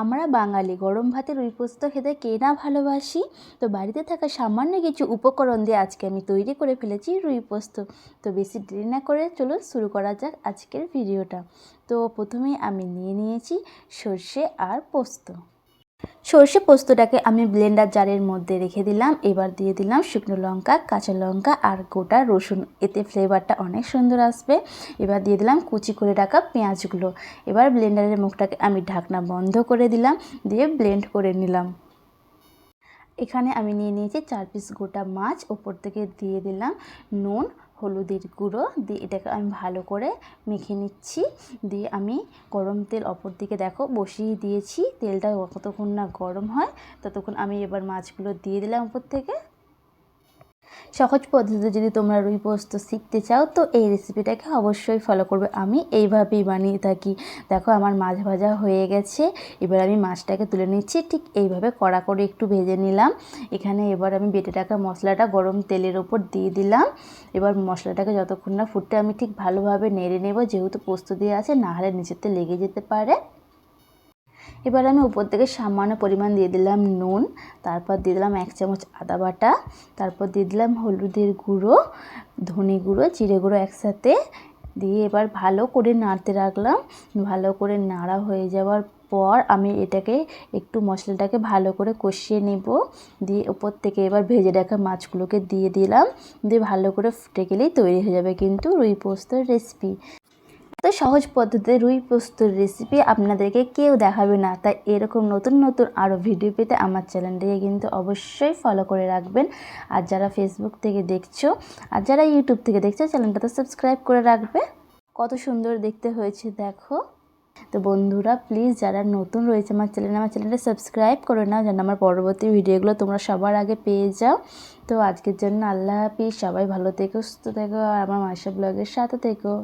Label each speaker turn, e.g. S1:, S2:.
S1: আমরা বাঙালি, গরম ভাতে রুই পোস্ত খেতে কে না ভালোবাসি? তো বাড়িতে থাকা সামান্য কিছু উপকরণ দিয়ে আজকে আমি তৈরি করে ফেলেছি রুই পোস্ত। তো বেশি দেরি না করে চলুন শুরু করা যাক আজকের ভিডিওটা। তো প্রথমে আমি নিয়ে নিয়েছি সর্ষে আর পোস্ত। সর্ষে পোস্তটাকে আমি ব্লেন্ডার জারের মধ্যে রেখে দিলাম। এবার দিয়ে দিলাম শুকনো লঙ্কা, কাঁচা লঙ্কা আর গোটা রসুন। এতে ফ্লেভারটা অনেক সুন্দর আসবে। এবার দিয়ে দিলাম কুচি করে রাখা পেঁয়াজগুলো। এবার ব্লেন্ডারের মুখটাকে আমি ঢাকনা বন্ধ করে দিলাম, দিয়ে ব্লেন্ড করে নিলাম। এখানে আমি নিয়ে নিয়েছি চার পিস গোটা মাছ। ওপর থেকে দিয়ে দিলাম নুন হলুদের গুঁড়ো দিয়ে এটাকে আমি ভালো করে মেখে নিচ্ছি। দিয়ে আমি গরম তেল অপর দিকে দেখো বসিয়ে দিয়েছি। তেলটা কতক্ষণ না গরম হয় ততক্ষণ আমি এবার মাছগুলো দিয়ে দিলাম উপর থেকে। সহজ পদ্ধতিতে যদি তোমরা রুই পোস্ত শিখতে চাও, তো এই রেসিপিটাকে অবশ্যই ফলো করবে। আমি এইভাবেই বানিয়ে থাকি। দেখো, আমার মাছ ভাজা হয়ে গেছে। এবার আমি মাছটাকে তুলে নিচ্ছি। ঠিক এইভাবে কড়া করে একটু ভেজে নিলাম। এখানে এবার আমি বেটে রাখা মশলাটা গরম তেলের ওপর দিয়ে দিলাম। এবার মশলাটাকে যতক্ষণ না ফুটতে আমি ঠিক ভালোভাবে নেড়ে নেব। যেহেতু পোস্ত দিয়ে আছে, না হলে নিচেতে লেগে যেতে পারে। এবার আমি উপর থেকে সামান্য পরিমাণ দিয়ে দিলাম নুন, তারপর দিয়ে দিলাম এক চামচ আদা বাটা, তারপর দিয়ে দিলাম হলুদের গুঁড়ো, ধনে গুঁড়ো, জিরে গুঁড়ো একসাথে দিয়ে এবার ভালো করে নাড়তে রাখলাম। ভালো করে নাড়া হয়ে যাওয়ার পর আমি এটাকে একটু মশলাটাকে ভালো করে কষিয়ে নেব। দিয়ে উপর থেকে এবার ভেজে রাখা মাছগুলোকে দিয়ে দিলাম। দিয়ে ভালো করে ফুটে গেলেই তৈরি হয়ে যাবে কিন্তু রুই পোস্তর রেসিপি তো সহজ পদ্ধতিতে রুই পোস্তর রেসিপি আপনাদেরকে কেউ দেখাবে না। তাই এরকম নতুন নতুন আরও ভিডিও পেতে আমার চ্যানেলটিকে কিন্তু অবশ্যই ফলো করে রাখবেন। আর যারা ফেসবুক থেকে দেখছ, আর যারা ইউটিউব থেকে দেখছ চ্যানেলটা তো সাবস্ক্রাইব করে রাখবে। কত সুন্দর দেখতে হয়েছে, দেখো। তো বন্ধুরা প্লিজ যারা নতুন রয়েছে আমার চ্যানেলে আমার চ্যানেলটা সাবস্ক্রাইব করে নাও, যেন আমার পরবর্তী ভিডিওগুলো তোমরা সবার আগে পেয়ে যাও। তো আজকের জন্য আল্লাহ হাফিজ, সবাই ভালো থেকো, সুস্থ থেকো, আর আমার মাসা ব্লগের সাথে থেকো।